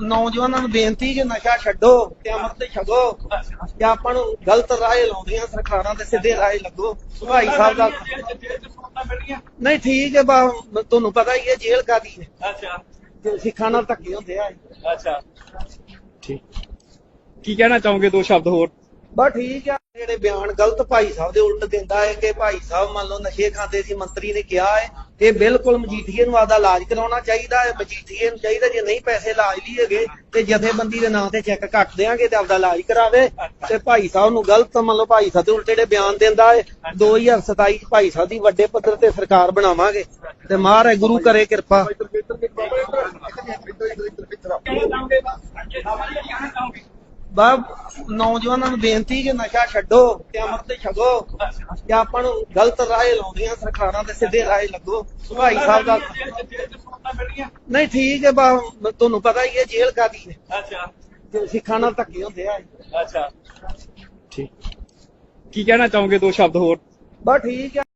ਨੌਜਵਾਨਾਂ ਨੂੰ ਬੇਨਤੀ ਕਿ ਨਸ਼ਾ ਛੱਡੋ ਤੇ ਅਮਰਤ ਛਕੋ ਤੇ ਆਪਾਂ ਨੂੰ ਗਲਤ ਰਾਹ ਲਾਉਂਦੀਆਂ ਸਰਕਾਰਾਂ ਤੇ ਸਿੱਧੇ ਰਾਹ ਲੱਗੋ। ਭਾਈ ਸਾਹਿਬ ਦਾ ਨਹੀਂ ਠੀਕ ਹੈ ਬਾ ਤੁਹਾਨੂੰ ਪਤਾ ਹੀ ਹੈ ਜੇਲ੍ਹ ਕਾਦੀ ਹੈ। ਅੱਛਾ। ਸਿੱਖਾਂ ਨਾਲ ਧੱਕੇ ਹੁੰਦੇ ਆ। ਅੱਛਾ। ਠੀਕ। ਕੀ ਕਹਿਣਾ ਚਾਹੋਗੇ ਦੋ ਸ਼ਬਦ ਹੋਰ? ਬਸ ਠੀਕ ਆ ਜਿਹੜੇ ਬਿਆਨ ਗਲਤ ਭਾਈ ਸਾਹਿਬ ਦੇ ਉਲਟ ਦਿੰਦਾ ਹੈ ਕਿ ਭਾਈ ਸਾਹਿਬ ਮੰਨ ਲਓ ਨਸ਼ੇ ਖਾਂਦੇ ਸੀ ਮੰਤਰੀ ਨੇ ਕਿਹਾ ਹੈ ਇਹ ਬਿਲਕੁਲ ਮਜੀਠੀਏ ਨੂੰ ਆਦਾ ਇਲਾਜ ਕਰਾਉਣਾ ਚਾਹੀਦਾ ਹੈ ਮਜੀਠੀਏ ਨੂੰ ਚਾਹੀਦਾ, ਜੇ ਨਹੀਂ ਪੈਸੇ ਇਲਾਜ ਲਈ ਹੈਗੇ, ਤੇ ਜਥੇਬੰਦੀ ਦੇ ਨਾਂ ਤੇ ਚੈੱਕ ਕੱਟ ਦੇਾਂਗੇ ਤੇ ਆਪਦਾ ਇਲਾਜ ਕਰਾਵੇ। ਤੇ ਭਾਈ ਸਾਹਿਬ ਨੂੰ ਗਲਤ ਮੰਨ ਲਓ ਭਾਈ ਸਾਹਿਬ ਦੇ ਉਲਟ ਜਿਹੜੇ ਬਿਆਨ ਦਿੰਦਾ ਹੈ 2027 ਚ ਭਾਈ ਸਾਹਿਬ ਦੀ ਵੱਡੇ ਪੱਧਰ ਤੇ ਸਰਕਾਰ ਬਣਾਵਾਂਗੇ। ਤੇ ਮਹਾਰਾਜ ਗੁਰੂ ਕਰੇ ਕਿਰਪਾ। ਬਾ ਨੌਜਵਾਨਾਂ ਨੂੰ ਬੇਨਤੀ ਕਿ ਨਸ਼ਾ ਛੱਡੋ ਤੇ ਅਮਰਤ ਛਕੋ ਤੇ ਆਪਾਂ ਨੂੰ ਗਲਤ ਰਾਹ ਲਾਉਂਦੀਆਂ ਸਰਕਾਰਾਂ ਤੇ ਸਿੱਧੇ ਰਾਹ ਲੱਗੋ। ਭਾਈ ਸਾਹਿਬ ਦਾ ਨਹੀਂ ਠੀਕ ਹੈ ਬਾ ਤੁਹਾਨੂੰ ਪਤਾ ਹੀ ਹੈ ਜੇਲ੍ਹ ਕਾਦੀ ਹੈ। ਅੱਛਾ। ਤੇ ਸਿੱਖਾਂ ਨਾਲ ਧੱਕੇ ਹੁੰਦੇ ਆ। ਅੱਛਾ। ਠੀਕ। ਕੀ ਕਹਿਣਾ ਚਾਹੋਗੇ ਦੋ ਸ਼ਬਦ ਹੋਰ? ਬਸ ਠੀਕ ਆ